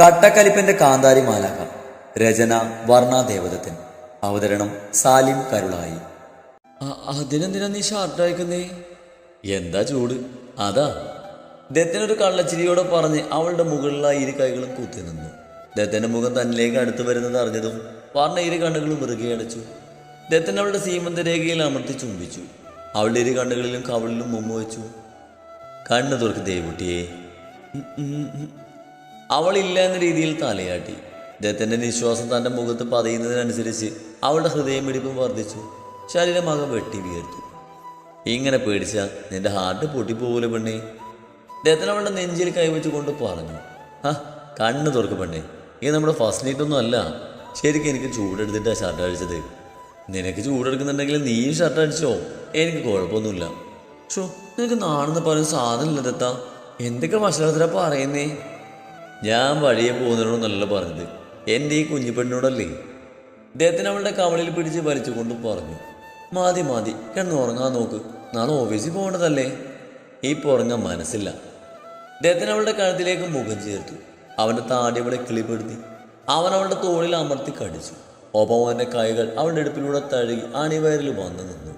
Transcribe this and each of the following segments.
കട്ടക്കലിപ്പന്റെ കാന്താരി മാലാക രചന വർണ ദേവദത്തൻ. അവതരണം സാലിം കരുളായി. അതിനെന്തിനാ നീ ഷർട്ട് അയക്കുന്നേ? എന്താ ചൂട്? അതാ. ദത്തനൊരു കള്ളച്ചിരിയോടെ പറഞ്ഞ് അവളുടെ മുകളിലായി ഇരു കൈകളും കുത്തി നിന്നു. ദത്തന്റെ മുഖം തന്നിലേക്ക് അടുത്ത് വരുന്നത് അറിഞ്ഞതും പറഞ്ഞ ഇരു കണ്ണുകളും വെറുകെ അടച്ചു. ദത്തൻ അവളുടെ സീമന്ത രേഖയിൽ അമർത്തി ചുംബിച്ചു. അവളുടെ ഇരു കണ്ണുകളിലും കവളിലും മുമ്പ് വെച്ചു കണ്ണു തുറക്ക് ദേവുട്ടിയെ. അവളില്ല എന്ന രീതിയിൽ തലയാട്ടി. ദത്തന്റെ നിശ്വാസം തന്റെ മുഖത്ത് പതയുന്നതിനനുസരിച്ച് അവളുടെ ഹൃദയമിടിപ്പും വർദ്ധിച്ചു. ശരീരമാകെ വെട്ടി വീർത്തു ഇങ്ങനെ പേടിച്ച നിന്റെ ഹാർട്ട് പൊട്ടിപ്പോകൂലെ പെണ്ണേ. ദത്തൻ അവളുടെ നെഞ്ചിൽ കൈവച്ചുകൊണ്ട് പറഞ്ഞു ആ കണ്ണ് തുറക്ക് പെണ്ണേ. ഇത് നമ്മുടെ ഫസ്റ്റ് നൈറ്റ് അല്ല. ശരിക്കും എനിക്ക് ചൂടെടുത്തിട്ടാ ഷർട്ട് അടിച്ചത്. നിനക്ക് ചൂടെടുക്കുന്നുണ്ടെങ്കിൽ നീയും ഷർട്ട് അടിച്ചോ? എനിക്ക് കുഴപ്പമൊന്നുമില്ല. ഷോ നിനക്ക് നാണെന്ന് പറയുന്ന സാധനമില്ല ദത്ത. എന്തൊക്കെ വഷളത്തിലാ പറയുന്നേ? ഞാൻ വഴിയെ പോകുന്നതിനോടൊന്നല്ല പറഞ്ഞത് എന്റെ ഈ കുഞ്ഞിപ്പെണ്ണിനോടല്ലേ? ഇദ്ദേഹത്തിന് അവളുടെ കവളിൽ പിടിച്ച് വലിച്ചുകൊണ്ട് പറഞ്ഞു മാതി മാതി കിടന്ന് ഉറങ്ങാൻ നോക്ക്. നാളെ ഓഫീസിൽ പോകേണ്ടതല്ലേ? ഈ പുറങ്ങാൻ മനസ്സില്ല. ഇദ്ദേഹത്തിന് അവളുടെ കഴുത്തിലേക്ക് മുഖം ചേർത്തു. അവന്റെ താടി അവളെ കിളിപ്പെടുത്തി. അവൻ അവളുടെ തോളിൽ അമർത്തി കടിച്ചു. ഒപ്പം അവന്റെ കൈകൾ അവളുടെ ഇടുപ്പിലൂടെ തഴുകി അണിവയറിൽ വന്നു നിന്നു.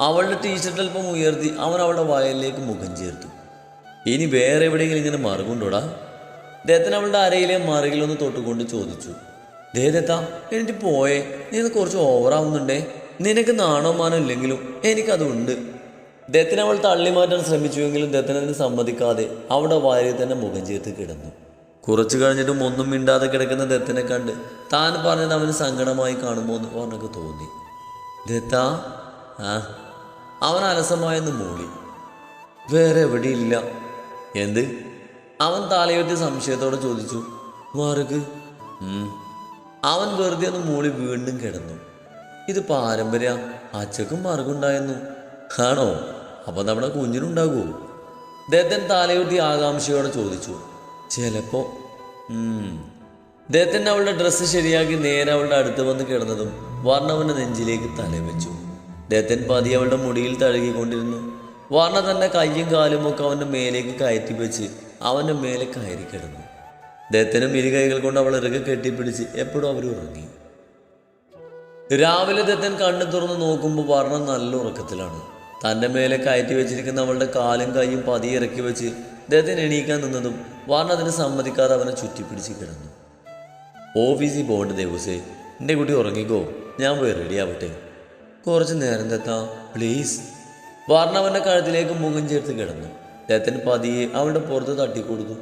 അവളുടെ ടീഷർട്ട് അല്പം ഉയർത്തി അവൻ അവളുടെ വയലിലേക്ക് മുഖം ചേർത്തു. ഇനി വേറെ എവിടെയെങ്കിലും ഇങ്ങനെ മറുകുണ്ടോടാ? ദേഹത്തിന് അവളുടെ അരയിലെ മറികളൊന്ന് തൊട്ടുകൊണ്ട് ചോദിച്ചു ദേദത്ത എനിക്ക് പോയേ. നീ ഇത് കുറച്ച് ഓവറാവുന്നുണ്ടേ നിനക്ക് നാണോമാനം ഇല്ലെങ്കിലും എനിക്കതുണ്ട്. ദത്തിനെ അവൾ തള്ളി മാറ്റാൻ ശ്രമിച്ചുവെങ്കിലും ദത്തനതിന് സമ്മതിക്കാതെ അവിടെ വാരി തന്നെ മുഖം ചേർത്ത് കിടന്നു. കുറച്ചു കഴിഞ്ഞിട്ടും ഒന്നും മിണ്ടാതെ കിടക്കുന്ന ദത്തിനെ കണ്ട് താൻ പറഞ്ഞത് അവന് സങ്കടമായി കാണുമോ എന്ന് പറഞ്ഞൊക്കെ തോന്നി. ദത്ത ആ അവൻ അലസമായെന്ന് മൂളി. വേറെ എവിടെയില്ല. എന്ത്? അവൻ തലയുയർത്തി സംശയത്തോടെ ചോദിച്ചു മാറുക്ക് അവൻ വെറുതെ ഒന്ന് മൂളി വീണ്ടും കിടന്നു. ഇത് പാരമ്പര്യ അച്ചക്കും മറുകുണ്ടായിരുന്നു ആണോ? അപ്പൊ നമ്മുടെ കുഞ്ഞിനുണ്ടാകൂ. ദത്തൻ തലയുയർത്തി ആകാംക്ഷയോടെ ചോദിച്ചു ചിലപ്പോ. ദത്തൻ അവളുടെ ഡ്രസ്സ് ശരിയാക്കി നേരെ അവളുടെ അടുത്ത് വന്ന് കിടന്നതും വർണവന്റെ നെഞ്ചിലേക്ക് തലവെച്ചു. ദത്തൻ പതി അവളുടെ മുടിയിൽ തഴുകിക്കൊണ്ടിരുന്നു. വർണ തന്നെ കയ്യും കാലും ഒക്കെ അവന്റെ മേലേക്ക് കയറ്റി വെച്ച് അവന്റെ മേലെ കയറി കിടന്നു. ദത്തനും ഇരു കൈകൾ കൊണ്ട് അവൾ ഇറുകെ കെട്ടിപ്പിടിച്ച് എപ്പോഴും അവർ ഉറങ്ങി. രാവിലെ ദത്തൻ കണ്ണു തുറന്ന് നോക്കുമ്പോൾ വർണം നല്ല ഉറക്കത്തിലാണ്. തന്റെ മേലെ കയറ്റി വെച്ചിരിക്കുന്ന അവളുടെ കാലും കൈയും പതി ഇറക്കി വെച്ച് ദത്തൻ എണീക്കാൻ നിന്നതും വർണ അതിന് സമ്മതിക്കാതെ അവനെ ചുറ്റിപ്പിടിച്ച് കിടന്നു. ഓഫീസിൽ പോകേണ്ട ദിവസേ എന്റെ കുട്ടി ഉറങ്ങിക്കോ ഞാൻ പോയി റെഡി ആവട്ടെ. കുറച്ച് നേരം തെത്താം പ്ലീസ് വർണ അവന്റെ കഴുത്തിലേക്ക് മുഖം ചേർത്ത് കിടന്നു. ദത്തൻ പതിയെ അവളുടെ പുറത്ത് തട്ടിക്കൊടുത്തു.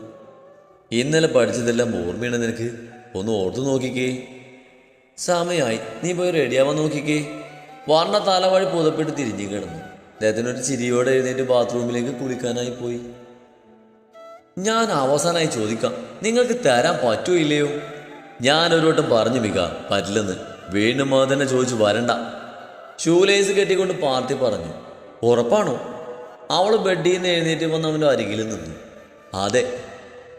ഇന്നലെ പഠിച്ചതെല്ലാം ഓർമ്മയാണ് നിനക്ക്? ഒന്ന് ഓർത്തു നോക്കിക്കേ. സമയമായി നീ പോയി റെഡിയാവാൻ നോക്കിക്കേ. വർണ തലവഴി പുതപ്പെട്ട് തിരിഞ്ഞു കിടന്നു. അദ്ദേഹത്തിനൊരു ചിരിയോടെ എഴുന്നേറ്റ് ബാത്റൂമിലേക്ക് കുളിക്കാനായി പോയി. ഞാൻ അവസാനമായി ചോദിക്കാം നിങ്ങൾക്ക് തരാൻ പറ്റുമോ ഇല്ലയോ? ഞാൻ വട്ടം പറഞ്ഞു മിക പറ്റില്ലെന്ന്. വീണ്ടും മാതന്നെ തന്നെ ചോദിച്ചു വരണ്ട. ഷൂലേസ് കെട്ടിക്കൊണ്ട് പാർട്ടി പറഞ്ഞു ഉറപ്പാണോ? അവൾ ബെഡിൽ നിന്ന് എഴുന്നേറ്റ് വന്ന് അവന്റെ അരികിൽ നിന്നു. അതെ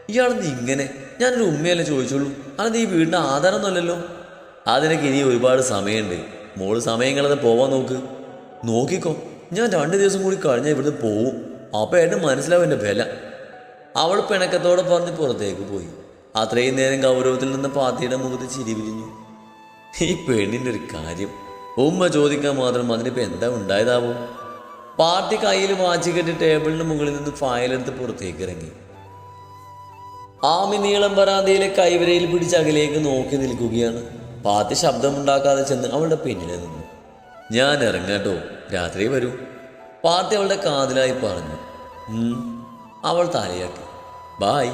ഇയാളെന്ന് ഇങ്ങനെ ഞാനൊരു ഉമ്മയല്ലേ ചോദിച്ചുള്ളൂ അതെന്ത് ഈ വീടിന്റെ ആധാരമൊന്നുമല്ലല്ലോ? അതിനൊക്കെ ഇനി ഒരുപാട് സമയമുണ്ട്. മോൾ സമയം കളഞ്ഞ് പോവാൻ നോക്ക്. നോക്കിക്കോ ഞാൻ രണ്ട് ദിവസം കൂടി കഴിഞ്ഞാൽ ഇവിടുന്ന് പോവും. അപ്പോൾ ഏട്ടൻ മനസ്സിലാവും എന്റെ വില. അവൾ പിണക്കത്തോടെ പറഞ്ഞ് പുറത്തേക്ക് പോയി. അത്രയും നേരം ഗൗരവത്തിൽ നിന്ന് പാത്തിയുടെ മുഖത്ത് ചിരി വിരിഞ്ഞു. ഈ പെണ്ണിന്റെ ഒരു കാര്യം. ഉമ്മ ചോദിക്കാൻ മാത്രം അതിനിപ്പോൾ എന്താ ഉണ്ടായതാവോ? പാർട്ടി കയ്യിൽ വാച്ചി കെട്ടി ടേബിളിന് മുകളിൽ നിന്ന് ഫയലെടുത്ത് പുറത്തേക്ക് ഇറങ്ങി. ആമി നീളം പരാതിയിലെ കൈവരയിൽ പിടിച്ച് അകലേക്ക് നോക്കി നിൽക്കുകയാണ്. പാർട്ടി ശബ്ദമുണ്ടാക്കാതെ ചെന്ന് അവളുടെ പിന്നിൽ നിന്നു. ഞാൻ ഇറങ്ങാട്ടോ രാത്രി വരൂ പാർട്ടി അവളുടെ കാതിലായി പറഞ്ഞു. അവൾ തലയാട്ടി ബായ്.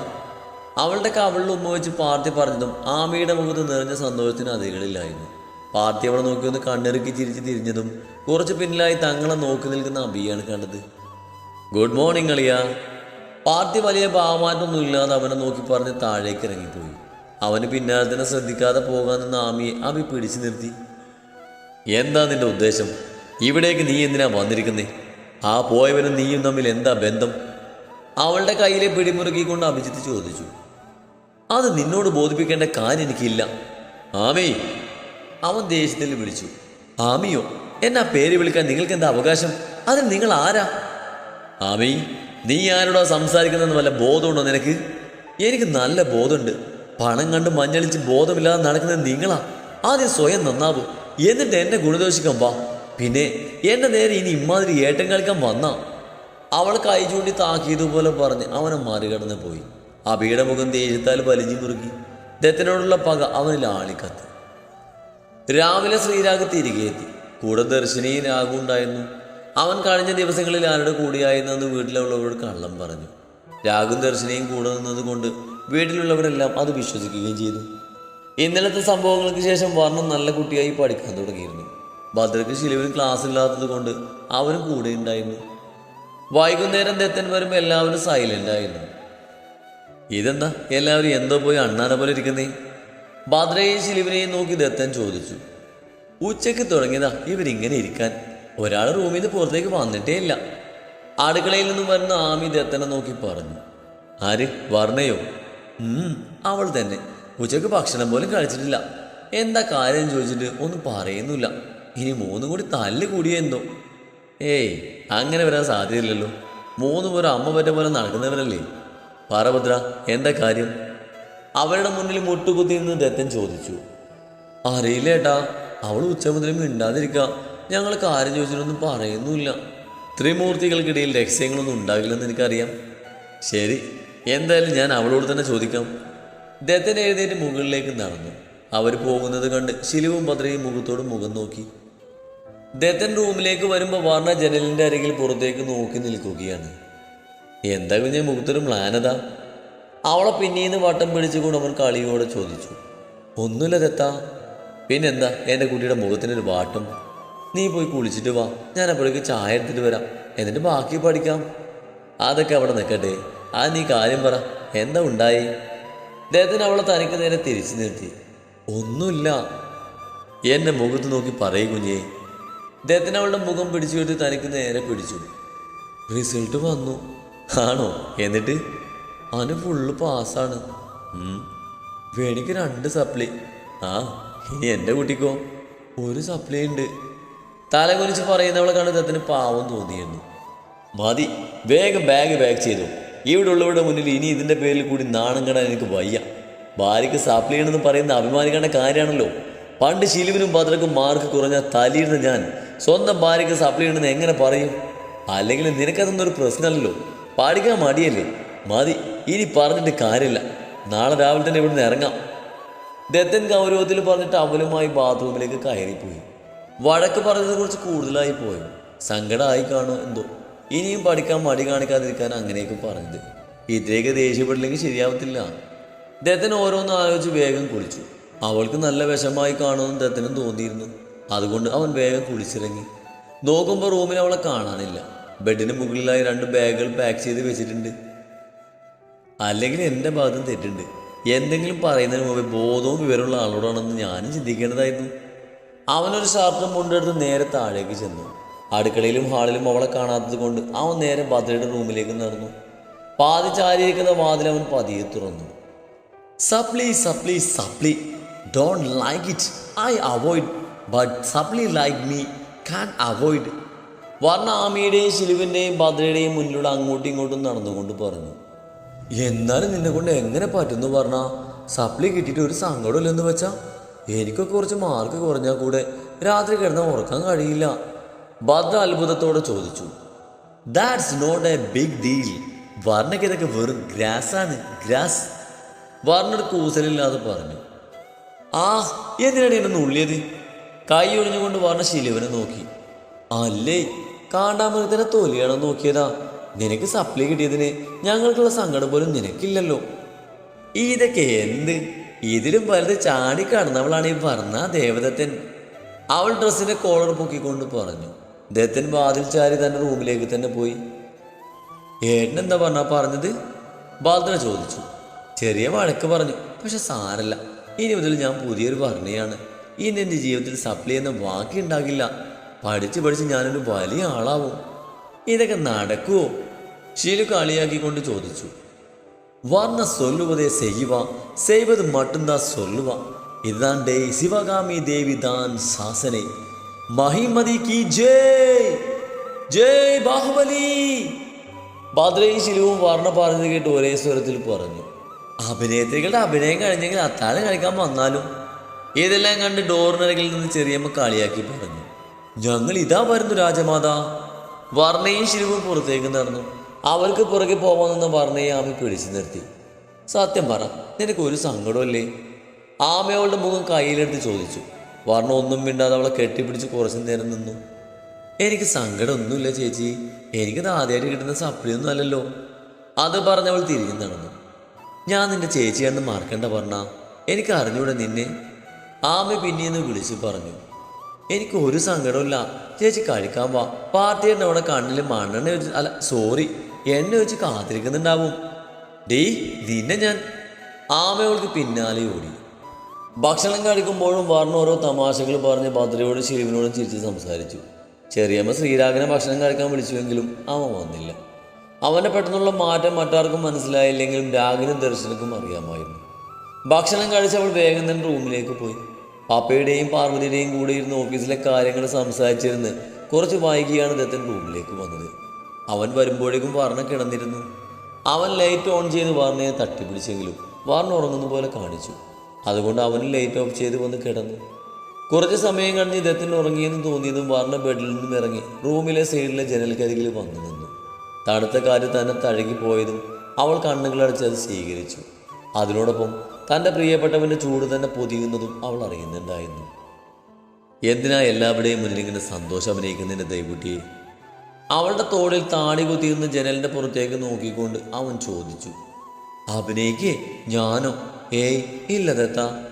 അവളുടെ കവളിൽ ഉമ്മ വെച്ച് പാർട്ടി പറഞ്ഞതും ആമിയുടെ മുഖത്ത് നിറഞ്ഞ സന്തോഷത്തിന് അതികളില്ലായിരുന്നു പാർത്തി അവളെ നോക്കി ഒന്ന് കണ്ണിറുക്കി ചിരിച്ച് തിരിഞ്ഞതും കുറച്ച് പിന്നിലായി തങ്ങളെ നോക്കി നിൽക്കുന്ന അബിയാണ് കണ്ടത്. ഗുഡ് മോർണിംഗ് അളിയ. പാർട്ടി വലിയ ഭാവമാറ്റമൊന്നും ഇല്ലാതെ അവനെ നോക്കി പറഞ്ഞ് താഴേക്ക് ഇറങ്ങിപ്പോയി. അവന് പിന്നാലെ തന്നെ ശ്രദ്ധിക്കാതെ പോകാൻ നിന്ന ആമിയെ അബി പിടിച്ചു നിർത്തി. എന്താ നിന്റെ ഉദ്ദേശം? ഇവിടേക്ക് നീ എന്തിനാ വന്നിരിക്കുന്നേ? ആ പോയവനും നീയും തമ്മിൽ എന്താ ബന്ധം? അവളുടെ കയ്യിലെ പിടിമുറുക്കിക്കൊണ്ട് അഭിജിത്ത് ചോദിച്ചു. അത് നിന്നോട് ബോധിപ്പിക്കേണ്ട കാര്യം എനിക്കില്ല. ആമി അവൻ ദേഷ്യത്തിൽ വിളിച്ചു ആമിയോ എന്നാ പേര് വിളിക്കാൻ നിങ്ങൾക്ക് എന്താ അവകാശം? അതിന് നിങ്ങൾ ആരാ? ആമി നീ ആരോടാ സംസാരിക്കുന്നതെന്ന് വല്ല ബോധമുണ്ടോ നിനക്ക്? എനിക്ക് നല്ല ബോധമുണ്ട്. പണം കണ്ട് മഞ്ഞളിച്ച് ബോധമില്ലാതെ നടക്കുന്നത് നിങ്ങളാ. ആദ്യം സ്വയം നന്നാവും. എന്നിട്ട് എന്നെ ഗുണദോഷിക്കാൻ വാ. പിന്നെ എന്റെ നേരെ ഇനി ഇമ്മാതിരി ഏട്ടം കളിക്കാൻ വന്നാ. അവൾ കൈ ചൂണ്ടി താക്കിയതുപോലെ പറഞ്ഞ് അവനെ മറികടന്ന് പോയി. അബിയുടെ മുഖം ദേഷ്യത്താൽ വലിഞ്ഞു മുറുകി. ദത്തിനോടുള്ള പക അവനിൽ ആളിക്കത്ത്. രാവിലെ ശ്രീരാഗ് തിരികെ എത്തി. കൂടെ ദർശനയും രാഗും ഉണ്ടായിരുന്നു. അവൻ കഴിഞ്ഞ ദിവസങ്ങളിൽ ആരുടെ കൂടിയായിരുന്നെന്ന് വീട്ടിലുള്ളവരോട് കള്ളം പറഞ്ഞു. രാഗും ദർശനയും കൂടെ നിന്നതുകൊണ്ട് വീട്ടിലുള്ളവരെല്ലാം അത് വിശ്വസിക്കുകയും ചെയ്തു. ഇന്നലത്തെ സംഭവങ്ങൾക്ക് ശേഷം വർണം നല്ല കുട്ടിയായി പഠിക്കാൻ തുടങ്ങിയിരുന്നു. ഭദ്രക്ക് ശിലുവിന് ക്ലാസ് ഇല്ലാത്തത് കൊണ്ട് അവനും കൂടെ ഉണ്ടായിരുന്നു. വൈകുന്നേരം ദത്തൻ വരുമ്പോൾ എല്ലാവരും സൈലന്റ് ആയിരുന്നു. ഇതെന്താ? എല്ലാവരും എന്തോ പോയി അണ്ണാനെ പോലെ ഇരിക്കുന്നേ? ഭദ്രയെയും ശിലുവിനെയും നോക്കി ദത്തൻ ചോദിച്ചു ഉച്ചയ്ക്ക് തുടങ്ങിയതാ ഇവരിങ്ങനെ ഇരിക്കാൻ. ഒരാൾ റൂമിൽ നിന്ന് പുറത്തേക്ക് വന്നിട്ടേ ഇല്ല. അടുക്കളയിൽ നിന്നും വരുന്ന ആമി ദത്തനെ നോക്കി പറഞ്ഞു ആര്? വർണയോ? അവൾ തന്നെ. ഉച്ചയ്ക്ക് ഭക്ഷണം പോലും കഴിച്ചിട്ടില്ല. എന്താ കാര്യം? ചോദിച്ചിട്ട് ഒന്നും പറയുന്നില്ല. ഇനി മൂന്നും കൂടി തല്ല് കൂടിയെന്തോ ഏയ് അങ്ങനെ വരാൻ സാധ്യതയില്ലല്ലോ. മൂന്ന് പേരും അമ്മ പറ്റ പോലെ നടക്കുന്നവരല്ലേ? പാറഭദ്ര എന്താ കാര്യം? അവരുടെ മുന്നിൽ മുട്ടുകുത്തി നിന്ന് ദത്തൻ ചോദിച്ചു അറിയില്ല ഏട്ടാ അവൾ മുതൽ മിണ്ടാതിരിക്കുക ഞങ്ങൾ കാര്യം ചോദിച്ചിട്ടൊന്നും പറയുന്നുമില്ല. ത്രിമൂർത്തികൾക്കിടയിൽ രഹസ്യങ്ങളൊന്നും ഉണ്ടാകില്ലെന്ന് എനിക്കറിയാം. ശരി എന്തായാലും ഞാൻ അവളോട് തന്നെ ചോദിക്കാം. ദത്തൻ എഴുന്നേറ്റ് മുകളിലേക്ക് നടന്നു. അവർ പോകുന്നത് കണ്ട് ശിലുവും ഭദ്രയും മുഖത്തോട് മുഖം നോക്കി. ദത്തൻ റൂമിലേക്ക് വരുമ്പോൾ വർണ ജനലിന്റെ അരികിൽ പുറത്തേക്ക് നോക്കി നിൽക്കുകയാണ്. എന്താ കുഞ്ഞെ മുഖത്തൊരു പ്ലാനതാ അവളെ പിന്നീന്ന് വട്ടം പിടിച്ചുകൊണ്ട് അവൻ കളിയോടെ ചോദിച്ചു ഒന്നുമില്ല തെത്താ പിന്നെന്താ? എന്റെ കുട്ടിയുടെ മുഖത്തിനൊരു വാട്ടം. നീ പോയി കുളിച്ചിട്ട് വാ. ഞാൻ അപ്പോഴേക്ക് ചായ എടുത്തിട്ട് വരാം. എന്നിട്ട് ബാക്കി പഠിക്കാം. അതൊക്കെ അവിടെ നിൽക്കട്ടെ ആ നീ കാര്യം പറ. എന്താ ഉണ്ടായി? ദത്തൻ അവളെ തനിക്ക് നേരെ തിരിച്ചു നിർത്തി. ഒന്നുമില്ല. എന്നെ മുഖത്ത് നോക്കി പറയൂ കുഞ്ഞേ. അദ്ദേഹത്തിന് അവളുടെ മുഖം പിടിച്ചു കിട്ടി തനിക്ക് നേരെ പിടിച്ചു. റിസൾട്ട് വന്നു. ആണോ? എന്നിട്ട്? അവന് ഫുള്ള് പാസ്സാണ്. വേണിക്ക് രണ്ട് സപ്ലി ആ ഇനി എന്റെ കുട്ടിക്കോ? ഒരു സപ്ലി ഉണ്ട്. തല കുനിച്ച് പറയുന്നവളെ കണ്ട് ഇദ്ദേഹത്തിന് പാവം തോന്നിയിരുന്നു. മതി വേഗം ബാഗ് പാക്ക് ചെയ്തു. ഇവിടെ ഉള്ളവരുടെ മുന്നിൽ ഇനി ഇതിന്റെ പേരിൽ കൂടി നാണം കെടാൻ എനിക്ക് വയ്യ. ഭാര്യയ്ക്ക് സപ്ലൈ ചെയ്യണമെന്ന് പറയുന്ന അഭിമാനിക്കേണ്ട കാര്യമാണല്ലോ. പണ്ട് ശിലുവിനും ഭദ്രക്കും മാർക്ക് കുറഞ്ഞ തലിയിരുന്ന ഞാൻ സ്വന്തം ഭാര്യയ്ക്ക് സപ്ലൈ ചെയ്യണമെന്ന് എങ്ങനെ പറയും? അല്ലെങ്കിൽ നിനക്കതൊന്നും ഒരു പ്രശ്നമല്ലല്ലോ. പഠിക്കാൻ മടിയല്ലേ? മതി. ഇനി പറഞ്ഞിട്ട് കാര്യമില്ല. നാളെ രാവിലെ തന്നെ ഇവിടുന്ന് ഇറങ്ങാം. ദത്തൻ ഗൗരവത്തിൽ പറഞ്ഞിട്ട് അവലുമായി ബാത്റൂമിലേക്ക് കയറിപ്പോയി. വഴക്ക് പറഞ്ഞതിനെ കുറിച്ച് കൂടുതലായി പോയി. സങ്കടമായി കാണും എന്തോ. ഇനിയും പഠിക്കാൻ മടി കാണിക്കാതിരിക്കാൻ അങ്ങനെയൊക്കെ പറഞ്ഞത് ഇതിലേക്ക് ദേഷ്യപ്പെട്ടില്ലെങ്കിൽ ശരിയാവത്തില്ല. ദത്തൻ ഓരോന്ന് ആലോചിച്ച് വേഗം കുളിച്ചു. അവൾക്ക് നല്ല വിഷമായി കാണുമെന്ന് ദത്തനും തോന്നിയിരുന്നു. അതുകൊണ്ട് അവൻ വേഗം കുളിച്ചിറങ്ങി. നോക്കുമ്പോൾ റൂമിൽ അവളെ കാണാനില്ല. ബെഡിന് മുകളിലായി രണ്ട് ബാഗുകൾ പാക്ക് ചെയ്ത് വെച്ചിട്ടുണ്ട്. അല്ലെങ്കിൽ എന്റെ ഭാഗത്തും തെറ്റുണ്ട്. എന്തെങ്കിലും പറയുന്നതിന് മുമ്പേ ബോധവും വിവരമുള്ള ആളോടാണെന്ന് ഞാനും ചിന്തിക്കേണ്ടതായിരുന്നു. അവനൊരു ഷാർട്ടും മുണ്ടെടുത്ത് നേരെ താഴേക്ക് ചെന്നു. അടുക്കളയിലും ഹാളിലും അവളെ കാണാത്തത് കൊണ്ട് അവൻ നേരെ ഭദ്രയുടെ റൂമിലേക്ക് നടന്നു. പാതി ചാരിയിരിക്കുന്ന വാതിൽ അവൻ പതിയെ തുറന്നു. Supply supply supply don't like it I avoid but supply like me can avoid Varna ആമിയുടെയും ശിലുവിന്റെയും ഭദ്രയുടെയും മുന്നിലൂടെ അങ്ങോട്ടും ഇങ്ങോട്ടും നടന്നുകൊണ്ട് പറഞ്ഞു. എന്നാലും നിന്നെ കൊണ്ട് എങ്ങനെ പറ്റുന്നു പറഞ്ഞ സപ്ലി കിട്ടിയിട്ട് ഒരു സങ്കടമില്ലെന്ന് വെച്ചാ? എനിക്കൊക്കെ കുറച്ച് മാർക്ക് കുറഞ്ഞാൽ കൂടെ രാത്രി കിടന്നാൽ ഉറക്കാൻ കഴിയില്ല. ഭദ്ര അത്ഭുതത്തോടെ ചോദിച്ചു. That's not a big deal വർണയ്ക്ക് ഇതൊക്കെ വെറും ഗ്രാസ് ആണ്. ഗ്രാസ് വർണയുടെ കൂസലില്ലാതെ പറഞ്ഞു. ആ എന്തിനാണ് എന്നെ നുള്ളിയത്? കൈ ഒഴിഞ്ഞുകൊണ്ട് വർണ ശിലുവിനെ നോക്കി. അല്ലേ കാണ്ടാമൃഗത്തിനെ തൊലിയാണോ നോക്കിയതാ? നിനക്ക് സപ്ലൈ കിട്ടിയതിന് ഞങ്ങൾക്കുള്ള സങ്കടം പോലും നിനക്കില്ലല്ലോ. ഇതൊക്കെ എന്ത്? ഇതിലും വലുത് ചാടി കടന്നവളാണ് ഈ പറഞ്ഞ ദേവദത്തൻ. അവൾ ഡ്രസ്സിന്റെ കോളർ പൊക്കിക്കൊണ്ട് പറഞ്ഞു. ദത്തൻ വാതിൽ ചാരി തന്റെ റൂമിലേക്ക് തന്നെ പോയി. ഏട്ടൻ എന്താ പറഞ്ഞ പറഞ്ഞത്? ബാദ്ര ചോദിച്ചു. ചെറിയ വഴക്ക് പറഞ്ഞു പക്ഷെ സാരല്ല. ഇനി മുതൽ ഞാൻ പുതിയൊരു വർണയാണ്. ഇനി എന്റെ ജീവിതത്തിൽ സപ്ലൈ എന്ന വാക്കി ഉണ്ടാകില്ല പഠിച്ച് പഠിച്ച് ഞാനൊരു വലിയ ആളാവും. ഇതൊക്കെ നടക്കുമോ ഷീലു കളിയാക്കിക്കൊണ്ട് ചോദിച്ചു. വർണ സൊല്ലുവതേ ചെയ്യുവ സെയ്വത് മട്ടുന്താ സൊല്ലുവ? ഇതാണ്ടേ ശിവകാമി ദേവി ദാൻ സാസനെ മഹിമതി കി ജയ് ജയ് ബാഹുബലി. ഭദ്രയും ശിലുവും വർണ പറഞ്ഞത് കേട്ട് ഒരേ സ്വരത്തിൽ പറഞ്ഞു. അഭിനേത്രികളുടെ അഭിനയം കഴിഞ്ഞെങ്കിൽ അത്താഴം കളിക്കാൻ വന്നാലും? ഇതെല്ലാം കണ്ട് ഡോറിനരകിൽ നിന്ന് ചെറിയമ്മ കളിയാക്കി പറഞ്ഞു. ഞങ്ങൾ ഇതാ വരുന്നു രാജമാതാ. വർണയും ശിരുവും പുറത്തേക്ക് നടന്നു അവർക്ക് പുറകെ പോകാമെന്ന് വർണയെ ആമ പിടിച്ചു നിർത്തി. സത്യം പറ നിനക്ക് ഒരു സങ്കടമല്ലേ ആമയവളുടെ മുഖം കയ്യിലെടുത്ത് ചോദിച്ചു. വർണ ഒന്നും മിണ്ടാതെ അവളെ കെട്ടിപ്പിടിച്ച് കുറച്ചു നേരം നിന്നു. എനിക്ക് സങ്കടമൊന്നുമില്ല ചേച്ചി. എനിക്കത് ആദ്യമായിട്ട് കിട്ടുന്ന സപ്ലിയൊന്നും അല്ലല്ലോ. അത് പറഞ്ഞവൾ തിരിഞ്ഞു നടന്നു. ഞാൻ നിന്റെ ചേച്ചിയാണെന്ന് മറക്കണ്ട പറഞ്ഞ എനിക്ക് അറിഞ്ഞൂടെ നിന്നെ. ആമ പിന്നെയെന്ന് വിളിച്ചു പറഞ്ഞു. എനിക്ക് ഒരു സങ്കടമില്ല ചേച്ചി കഴിക്കാൻ വാ. പാർട്ടിയുടെ അവിടെ കണ്ണിൽ മണ്ണെണ്ണ വെച്ച് അല്ല സോറി എന്നെ വെച്ച് കാത്തിരിക്കുന്നുണ്ടാവും. ഡേയ് നിന്നെ ഞാൻ. ആമയോൾക്ക് പിന്നാലെ ഓടി. ഭക്ഷണം കഴിക്കുമ്പോഴും വർണ ഓരോ തമാശകൾ പറഞ്ഞ് ഭദ്രയോടും ശിവനോടും ചിരിച്ച് സംസാരിച്ചു. ചെറിയമ്മ ശ്രീരാഗനെ ഭക്ഷണം കഴിക്കാൻ വിളിച്ചുവെങ്കിലും അവൻ വന്നില്ല. അവന്റെ പെട്ടെന്നുള്ള മാറ്റം മറ്റാർക്കും മനസ്സിലായില്ലെങ്കിലും രാഗിനും ദർശനക്കും അറിയാമായിരുന്നു. ഭക്ഷണം കഴിച്ച് അവൾ വേഗം തന്നെ റൂമിലേക്ക് പോയി. പാപ്പയുടെയും പാർവതിയുടെയും കൂടെ ഇരുന്ന് ഓഫീസിലെ കാര്യങ്ങൾ സംസാരിച്ചിരുന്ന് കുറച്ച് വൈകിയാണ് ദത്തൻ റൂമിലേക്ക് വന്നത്. അവൻ വരുമ്പോഴേക്കും വർണ കിടന്നിരുന്നു. അവൻ ലൈറ്റ് ഓൺ ചെയ്ത് വർണയെ തട്ടിപ്പിടിച്ചെങ്കിലും വർണ ഉറങ്ങുന്ന പോലെ കാണിച്ചു. അതുകൊണ്ട് അവനും ലൈറ്റ് ഓഫ് ചെയ്ത് വന്ന് കിടന്നു. കുറച്ച് സമയം കഴിഞ്ഞ് ദത്തൻ ഉറങ്ങിയെന്ന് തോന്നിയതും വർണ ബെഡിൽ നിന്നും ഇറങ്ങി റൂമിലെ സൈഡിലെ ജനൽക്കരികിൽ വന്നു നിന്നു. തണുത്ത കാറ്റ് തന്നെ തഴുകി പോയതും അവൾ കണ്ണുകളടച്ച് അത് സ്വീകരിച്ചു. അതിനോടൊപ്പം തന്റെ പ്രിയപ്പെട്ടവന്റെ ചൂട് തന്നെ പൊതിയുന്നതും അവൾ അറിയുന്നുണ്ടായിരുന്നു. എന്തിനാ എല്ലാവരുടെയും മുന്നിൽ ഇങ്ങനെ സന്തോഷം അഭിനയിക്കുന്നതിന്റെ ദൈവകുട്ടിയെ? അവളുടെ തോളിൽ താടി കുത്തിയിരുന്ന് ജനലിന്റെ പുറത്തേക്ക് നോക്കിക്കൊണ്ട് അവൻ ചോദിച്ചു അഭിനയിക്കേ? ഞാനോ? ഏയ് ഇല്ല ദത്താ.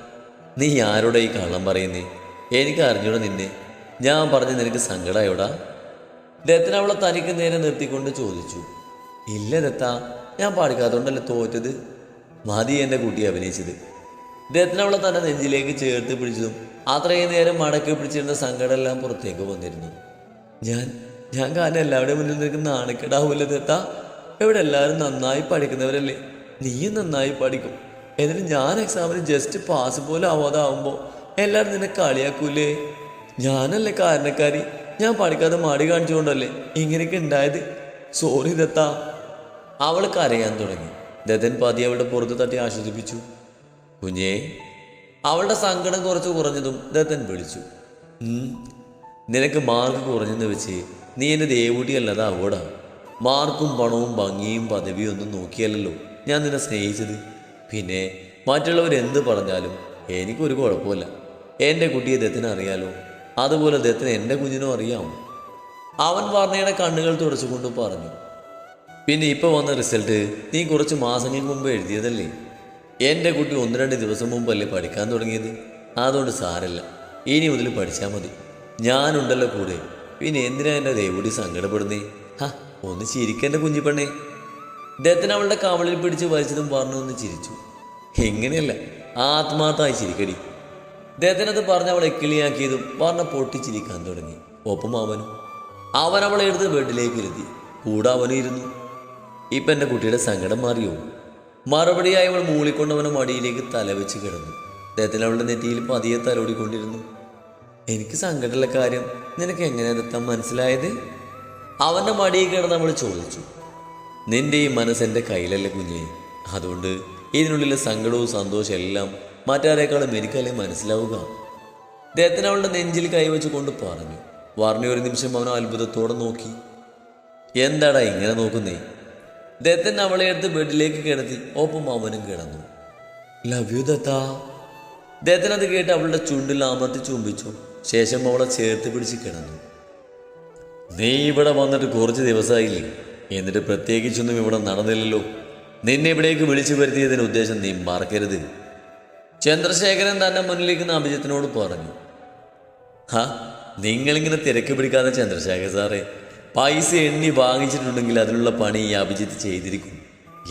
നീ ആരോടെ ഈ കള്ളം പറയുന്നേ? എനിക്ക് അറിഞ്ഞൂടെ നിന്നെ. ഞാൻ പറഞ്ഞ് നിനക്ക് സങ്കടമായോടാ ദത്തൻ അവളെ തനിക്ക് നേരെ നിർത്തിക്കൊണ്ട് ചോദിച്ചു ഇല്ല ദത്ത ഞാൻ പാടിക്കാത്തതുകൊണ്ടല്ലേ തോറ്റത്? മതി എന്റെ കുട്ടി അഭിനയിച്ചത്. അവളെ തന്റെ നെഞ്ചിലേക്ക് ചേർത്ത് പിടിച്ചതും അത്രയും നേരം മടക്കി പിടിച്ചിരുന്ന സങ്കടമെല്ലാം പുറത്തേക്ക് വന്നിരുന്നു. ഞാൻ ഞാൻ കാരണം എല്ലാവരുടെയും മുന്നിൽ നിൽക്കുന്ന ആണക്കെടാവൂല തെത്ത? ഇവിടെ എല്ലാവരും നന്നായി പഠിക്കുന്നവരല്ലേ? നീയും നന്നായി പഠിക്കും. എന്നിട്ട് ഞാൻ എക്സാമിന് ജസ്റ്റ് പാസ് പോലെ ആവാതാവുമ്പോൾ എല്ലാവരും നിന്നെ കളിയാക്കൂലേ? ഞാനല്ലേ കാരണക്കാരി? ഞാൻ പഠിക്കാതെ മടി കാണിച്ചുകൊണ്ടല്ലേ ഇങ്ങനെയൊക്കെ ഉണ്ടായത്? സോറി ദത്ത അവൾ കരയാൻ തുടങ്ങി. ദത്തൻ പതി അവളുടെ പുറത്ത് തട്ടി ആശ്വസിപ്പിച്ചു. കുഞ്ഞേ അവളുടെ സങ്കടം കുറച്ച് കുറഞ്ഞതും ദത്തൻ വിളിച്ചു. നിനക്ക് മാർക്ക് കുറഞ്ഞെന്ന് വെച്ച് നീ എന്റെ ദേവൂട്ടിയല്ലത് അവോടാ. മാർക്കും പണവും ഭംഗിയും പദവിയും ഒന്നും നോക്കിയല്ലല്ലോ ഞാൻ നിന്നെ സ്നേഹിച്ചത്. പിന്നെ മറ്റുള്ളവർ എന്ത് പറഞ്ഞാലും എനിക്കൊരു കുഴപ്പമില്ല. എന്റെ കുട്ടിയെ ദത്തിന് അറിയാലോ അതുപോലെ ദത്തിന് എന്റെ കുഞ്ഞിനും അറിയാമോ അവൻ വർണയുടെ കണ്ണുകൾ തുടച്ചുകൊണ്ട് പറഞ്ഞു. പിന്നെ ഇപ്പോൾ വന്ന റിസൾട്ട് നീ കുറച്ച് മാസങ്ങൾക്ക് മുമ്പ് എഴുതിയതല്ലേ? എന്റെ കുട്ടി ഒന്ന് രണ്ട് ദിവസം മുമ്പല്ലേ പഠിക്കാൻ തുടങ്ങിയത്. അതുകൊണ്ട് സാരല്ല. ഇനി മുതൽ പഠിച്ചാൽ മതി. ഞാനുണ്ടല്ലോ കൂടെ. പിന്നെ എന്തിനാ എന്റെ ദേവുടി സങ്കടപ്പെടുന്നേ? ഹാ ഒന്ന് ചിരിക്കെന്റെ കുഞ്ഞിപ്പെണ്ണേ. ദത്തൻ അവളുടെ കവളിൽ പിടിച്ച് വലിച്ചതും പറഞ്ഞു ഒന്ന് ചിരിച്ചു. എങ്ങനെയല്ല? ആത്മാർത്ഥമായി ചിരിക്കടി. ദത്തനത് പറഞ്ഞ് അവളെ കിളിയാക്കിയതും പറഞ്ഞ പൊട്ടിച്ചിരിക്കാൻ തുടങ്ങി. ഒപ്പം അവനും. അവൻ അവളെ എടുത്ത് ബെഡിലേക്ക് ഇരുത്തി. കൂടെ അവനും ഇരുന്നു. ഇപ്പം എന്റെ കുട്ടിയുടെ സങ്കടം മാറിയോ? മറുപടിയായി അവൾ മൂളിക്കൊണ്ടവനെ മടിയിലേക്ക് തലവെച്ച് കിടന്നു. അദ്ദേഹത്തിന് അവളുടെ നെറ്റിയിൽ പതിയെ തലോടിക്കൊണ്ടിരുന്നു. എനിക്ക് സങ്കടമുള്ള കാര്യം നിനക്ക് എങ്ങനെ എത്താൻ മനസ്സിലായത്? അവന്റെ മടിയിൽ കിടന്ന് അവൾ ചോദിച്ചു. നിന്റെ ഈ മനസ്സ് എന്റെ കയ്യിലല്ല കുഞ്ഞെ. അതുകൊണ്ട് ഇതിനുള്ളിലെ സങ്കടവും സന്തോഷവും എല്ലാം മറ്റാരേക്കാളും എനിക്കല്ലേ മനസ്സിലാവുക? അദ്ദേഹത്തിന് അവളുടെ നെഞ്ചിൽ കൈവച്ചു കൊണ്ട് പറഞ്ഞു. വാർണി ഒരു നിമിഷം അവനോ അത്ഭുതത്തോടെ നോക്കി. എന്താടാ ഇങ്ങനെ നോക്കുന്നേ? ദത്തൻ അവളെ എടുത്ത് ബെഡിലേക്ക് കിടത്തി ഒപ്പം അവനും കിടന്നു. Love you ദത്താ. ദത്തൻ അത് കേട്ട് അവളുടെ ചുണ്ടിൽ അമർത്തി ചുംബിച്ചു. ശേഷം അവളെ ചേർത്ത് പിടിച്ച് കിടന്നു. നീ ഇവിടെ വന്നിട്ട് കുറച്ച് ദിവസമായില്ലേ? എന്നിട്ട് പ്രത്യേകിച്ചൊന്നും ഇവിടെ നടന്നില്ലല്ലോ. നിന്നെ ഇവിടേക്ക് വിളിച്ചു വരുത്തിയതിന് ഉദ്ദേശം നീ മറക്കരുത്. ചന്ദ്രശേഖരൻ തന്നെ മുന്നിലിരിക്കുന്ന അഭിജിത്തിനോട് പറഞ്ഞു. ഹാ നിങ്ങളിങ്ങനെ തിരക്ക് പിടിക്കാതെ ചന്ദ്രശേഖർ സാറേ പൈസ എണ്ണി വാങ്ങിച്ചിട്ടുണ്ടെങ്കിൽ അതിനുള്ള പണി ഈ അഭിജിത്ത് ചെയ്തിരിക്കും.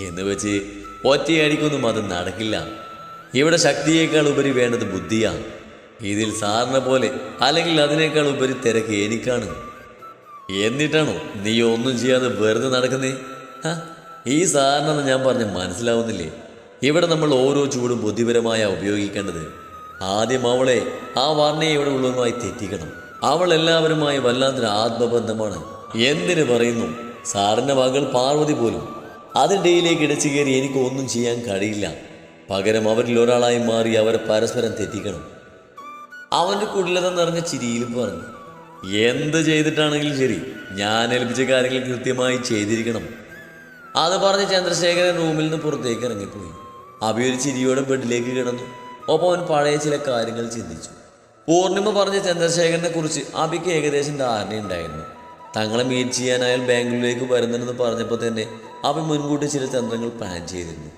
എന്ന് വെച്ച് ഒറ്റയടിക്കൊന്നും അത് നടക്കില്ല. ഇവിടെ ശക്തിയേക്കാൾ ഉപരി വേണ്ടത് ബുദ്ധിയാണ് ഇതിൽ സാറിനെ പോലെ അല്ലെങ്കിൽ അതിനേക്കാൾ ഉപരി തിരക്ക് എനിക്കാണ്. എന്നിട്ടാണോ നീ ഒന്നും ചെയ്യാതെ വെറുതെ നടക്കുന്നേ? ഈ സാറിനെന്ന് ഞാൻ പറഞ്ഞ് മനസ്സിലാവുന്നില്ലേ? ഇവിടെ നമ്മൾ ഓരോ ചൂടും ബുദ്ധിപരമായ ഉപയോഗിക്കേണ്ടത്. ആദ്യം അവളെ ആ വർണയെ ഇവിടെ ഉള്ളതുമായി തെറ്റിക്കണം. അവൾ എല്ലാവരുമായി വല്ലാത്തൊരു ആത്മബന്ധമാണ്. എന്തിനു പറയുന്നു? സാറിന്റെ മകൾ പാർവതി പോലും. ഇടയിലേക്ക് ഇടച്ചു കയറി എനിക്ക് ഒന്നും ചെയ്യാൻ കഴിയില്ല. പകരം അവരിൽ ഒരാളായി മാറി അവരെ പരസ്പരം തെറ്റിക്കണം. അവന്റെ കുടിലത നിറഞ്ഞ ചിരിയിലും പറഞ്ഞു. എന്ത് ചെയ്തിട്ടാണെങ്കിലും ശരി ഞാൻ ഏൽപ്പിച്ച കാര്യങ്ങൾ കൃത്യമായി ചെയ്തിരിക്കണം. അത് പറഞ്ഞ് ചന്ദ്രശേഖരൻ റൂമിൽ നിന്ന് പുറത്തേക്ക് ഇറങ്ങിപ്പോയി. അഭി ഒരു ചിരിയോടെ ബെഡിലേക്ക് കിടന്നു. ഒപ്പം അവൻ പഴയ ചില കാര്യങ്ങൾ ചിന്തിച്ചു. പൂർണിമ പറഞ്ഞ ചന്ദ്രശേഖരനെ കുറിച്ച് അഭിക്ക് ഏകദേശം ധാരണയുണ്ടായിരുന്നു. തങ്ങളെ മീറ്റ് ചെയ്യാൻ അയാൾ ബാംഗ്ലൂരിലേക്ക് വരുന്നുണ്ടെന്ന് പറഞ്ഞപ്പോൾ തന്നെ അവൻ മുൻകൂട്ടി ചില തന്ത്രങ്ങൾ പ്ലാൻ ചെയ്തിരുന്നു.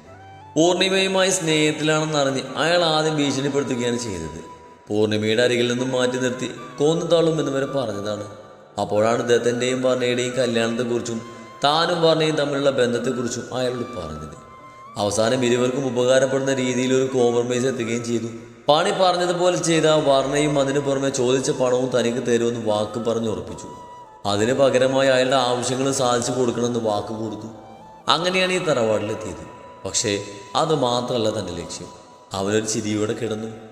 പൂർണിമയുമായി സ്നേഹത്തിലാണെന്ന് അറിഞ്ഞ് അയാൾ ആദ്യം ഭീഷണിപ്പെടുത്തുകയാണ് ചെയ്തത്. പൂർണിമയുടെ അരികിൽ നിന്നും മാറ്റി നിർത്തി കൊന്നു തള്ളുമെന്ന് വരെ പറഞ്ഞതാണ്. അപ്പോഴാണ് ദത്തന്റെയും വർണയുടെയും കല്യാണത്തെക്കുറിച്ചും താനും വർണയും തമ്മിലുള്ള ബന്ധത്തെക്കുറിച്ചും അയാളോട് പറഞ്ഞത്. അവസാനം ഇരുവർക്കും ഉപകാരപ്പെടുന്ന രീതിയിൽ ഒരു കോംപ്രമൈസ് എത്തുകയും ചെയ്തു. പണി പറഞ്ഞതുപോലെ ചെയ്ത വർണയും അതിനു പുറമെ ചോദിച്ച പണവും തനിക്ക് തരുമെന്ന് വാക്ക് പറഞ്ഞ് ഉറപ്പിച്ചു. അതിന് പകരമായി അയാളുടെ ആവശ്യങ്ങൾ സാധിച്ചു കൊടുക്കണമെന്ന് വാക്ക് കൊടുത്തു. അങ്ങനെയാണ് ഈ തറവാടിലെത്തിയത്. പക്ഷേ അത് മാത്രമല്ല തന്റെ ലക്ഷ്യം. അവനൊരു ചിരിയോടെ കിടന്നു.